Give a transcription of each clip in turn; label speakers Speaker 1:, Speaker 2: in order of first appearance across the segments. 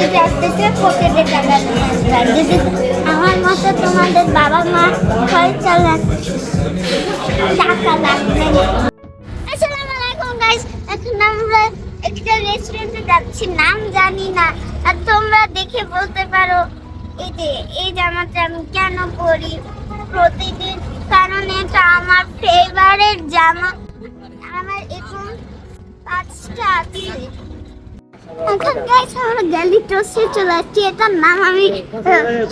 Speaker 1: যদি আসতেছে পকেটে টাকা আমার মতো তোমাদের বাবা মা খরচা লাগবে টাকা লাগবে। আসসালামু আলাইকুম গাইস এখন একটা রেস্টুরেন্টে যাচ্ছি। নাম জানি না। আর তোমরা দেখে বলতে পারো, এই যে, এই জামাটা আমি কেন পরি প্রতিদিন? কারণ এটা আমার ফেভারিট জামা। আমার এখন পাঁচটা আছে। এখন গাইস আমরা গ্যালি টোস্টে চলে আসছি। এটার নাম আমি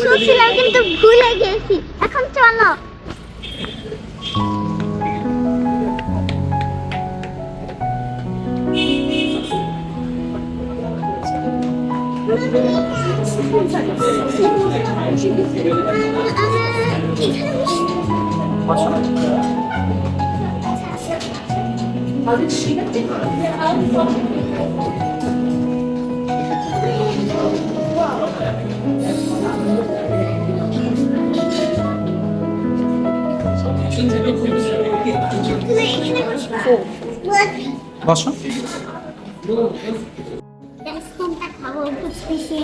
Speaker 1: শুনছিলাম কিন্তু ভুলে গেছি। এখন চলো।
Speaker 2: বসো
Speaker 1: কোনটা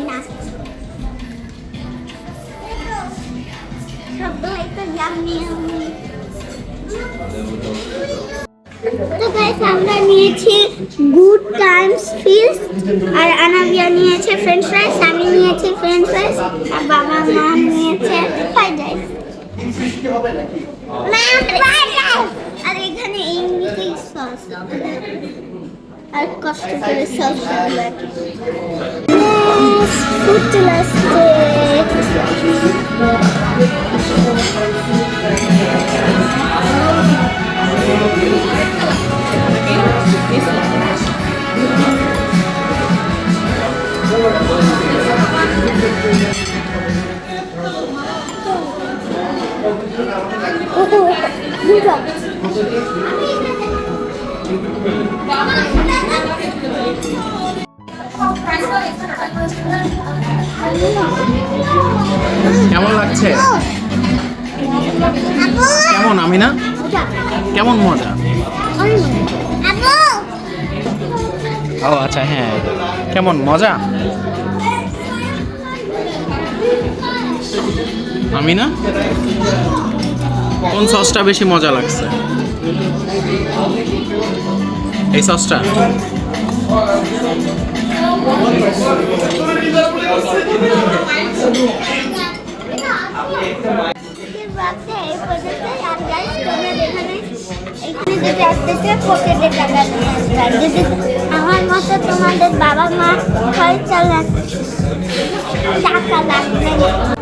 Speaker 1: না তো গাইস আমরা নিয়েছি গুড টাইমস ফিস্ট আর আনাবিয়া নিয়েছে ফ্রেঞ্চ ফ্রাইস আমি নিয়েছি ফ্রেঞ্চ ফ্রাইস আর বাবা মা নিয়েছে ফ্রাইড রাইস মা ফ্রাইড রাইস আর কষ্ট করে চলে আসছে। দুটো
Speaker 2: কেমন লাগছে? কেমন আমি না কেমন মজা? ও আচ্ছা হ্যাঁ। কেমন, মজা? আমি না কোন সসটা বেশি মজা লাগছে? এই সসটা?
Speaker 1: আমার মতো তোমাদের বাবা মা খরচা লাগবে টাকা লাগবে।